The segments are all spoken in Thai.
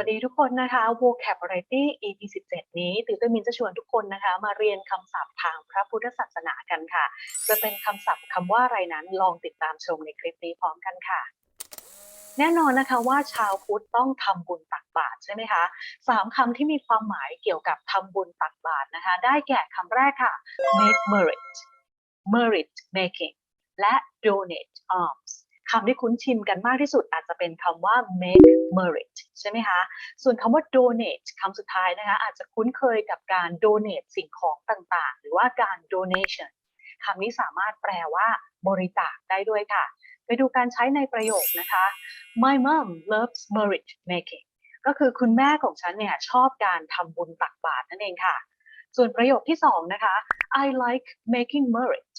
วัสดีทุกคนนะคะ Vocabulary EP 17 นี้ติวเตอร์มินจะชวนทุกคนนะคะ มาเรียนคำศัพท์ทางพระพุทธศาสนากันค่ะ จะเป็นคำศัพท์คำว่าอะไรนั้นลองติดตามชมในคลิปนี้พร้อมกันค่ะ แน่นอนนะคะว่าชาวพุทธต้องทำบุญตักบาตรใช่ไหมคะสามคำที่มีความหมายเกี่ยวกับทำบุญตักบาตรนะคะ ได้แก่คำแรกค่ะ make merit merit making และ donate alms คำที่คุ้นชินกันมากที่สุดอาจจะเป็นคำว่า make merit ใช่ไหมคะ ส่วนคำว่า donate คำสุดท้ายนะคะอาจจะคุ้นเคยกับการ donate สิ่งของต่างๆ หรือว่าการ donation คำนี้สามารถแปลว่าบริจาคได้ด้วยค่ะ ไปดูการใช้ในประโยคนะคะ My mom loves merit making ก็คือคุณแม่ของฉันเนี่ยชอบการทำบุญตักบาตรนั่นเองค่ะ ส่วนประโยคที่สองนะคะ I like making merit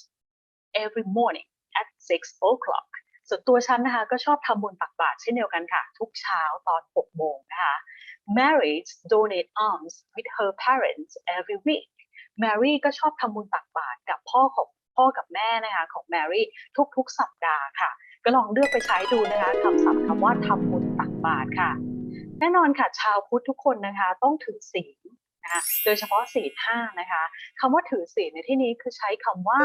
every morning at 6 o'clock ส่วนตัวฉันนะคะก็ชอบทำบุญตักบาตรเช่นเดียวกันค่ะ ทุกเช้าตอน 6 โมงนะคะ Mary donate alms with her parents every week Mary ก็ชอบทำบุญตักบาตรกับพ่อของพ่อกับแม่นะคะของ Mary ทุกๆ สัปดาห์ค่ะ ก็ลองเลือกไปใช้ดูนะคะคำศัพท์คำว่าทำบุญตักบาตรค่ะ แน่นอนค่ะ ชาวพุทธทุกคนนะคะต้องถือศีลนะคะโดยเฉพาะศีลห้านะคะคำว่าถือศีลในที่นี้คือใช้คำว่า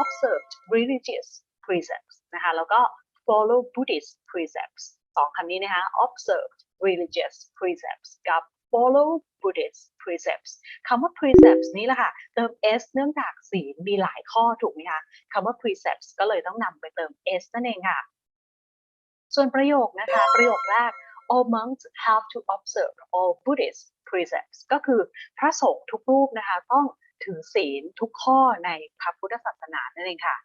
observed religious precepts นะคะแล้วก็ follow Buddhist precepts สองคำนี้นะคะ Observe religious precepts กับ follow Buddhist precepts คำว่า precepts นี้แหละค่ะ เติม s เนื่องจากศีลมีหลายข้อถูกไหมคะคำว่า precepts ก็เลยต้องนำไปเติม s นั่นเองค่ะ ส่วนประโยคนะคะ ประโยคแรก all monks have to observe all Buddhist precepts ก็คือพระสงฆ์ทุกรูปนะคะ ต้องถือศีลทุกข้อในพระพุทธศาสนานั่นเองค่ะ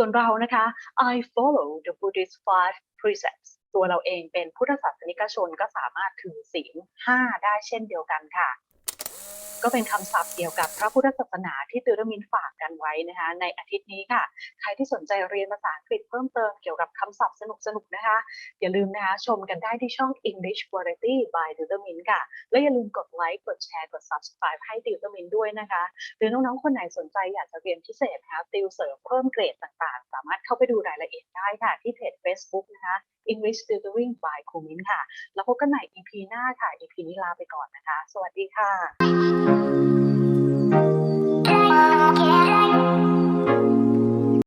ส่วนเรานะคะ I follow the Buddhist five precepts ตัวเราเองเป็นพุทธศาสนิกชนก็สามารถถือศีล5ได้เช่นเดียวกันค่ะ ก็เป็นคำศัพท์เกี่ยวกับพระพุทธศาสนาที่ติวเตอร์มินฝากกันไว้นะคะ ในอาทิตย์นี้ค่ะ ใครที่สนใจเรียนภาษาอังกฤษเพิ่มเติมเกี่ยวกับคำศัพท์สนุกๆนะคะ อย่าลืมนะคะชมกันได้ที่ช่อง English Variety by ติวเตอร์มินค่ะ และอย่าลืมกดไลค์กดแชร์กด subscribe ให้ติวเตอร์มินด้วยนะคะ หรือน้องๆคนไหนสนใจอยากจะเรียนพิเศษนะคะติวเสริมเพิ่มเกรดต่างๆามารถเข้าไปดูรายละเอียดได้ค่ะ ที่เพจ Facebook นะคะ English Tutoring by ครูมินค่ะ แล้วพบกันใหม่ EP หน้าค่ะ EP นี้ลาไปก่อนนะคะ สวัสดีค่ะ